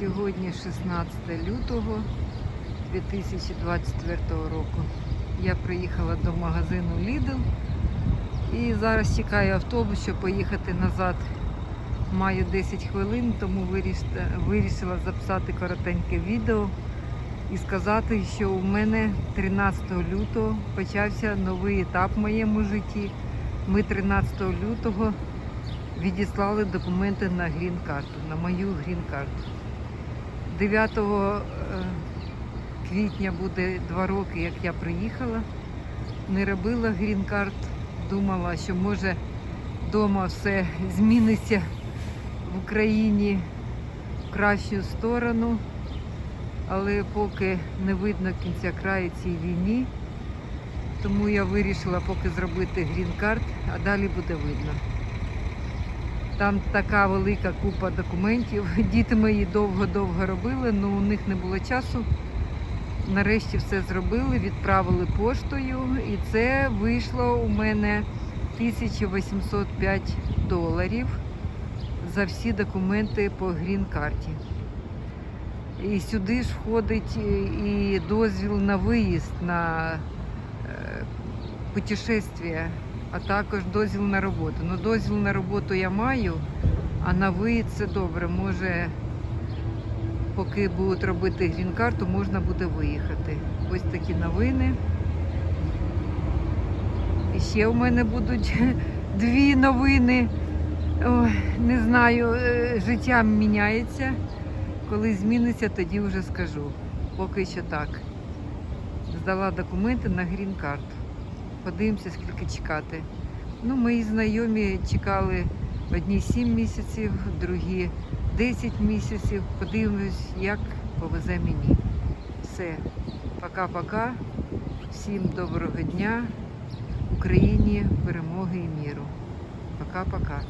Сьогодні 16 лютого 2024 року. Я приїхала до магазину Lidl і зараз чекаю автобус, щоб поїхати назад. Маю 10 хвилин, тому вирішила записати коротеньке відео і сказати, що у мене 13 лютого почався новий етап в моєму житті. Ми 13 лютого відіслали документи на грін-карту, на мою грін-карту. 9 е, квітня буде два роки, як я приїхала. Не робила грін-карт, думала, що може вдома все зміниться в Україні в кращу сторону, але поки не видно кінця краю цій війні, тому я вирішила поки зробити грін-карт, а далі буде видно. Там така велика купа документів. Діти мої довго-довго робили, але у них не було часу. Нарешті все зробили, відправили поштою, і це вийшло у мене 1805 доларів за всі документи по грін-карті. І сюди ж входить і дозвіл на виїзд на е, путешествие, а також дозвіл на роботу. Ну, дозвіл на роботу я маю, а на виїзд це добре. Може, поки будуть робити грін-карту, можна буде виїхати. Ось такі новини. І ще у мене будуть дві новини. Ой, не знаю, е, життя міняється. Коли зміниться, тоді вже скажу. Поки що так. Здала документи на грін-карту. Подивимося, скільки чекати. Ну, мої знайомі чекали одні 7 місяців, другі 10 місяців. Подивимось, як повезе мені. Все. Пока-пока. Всім доброго дня. Україні перемоги і міру. Пока-пока.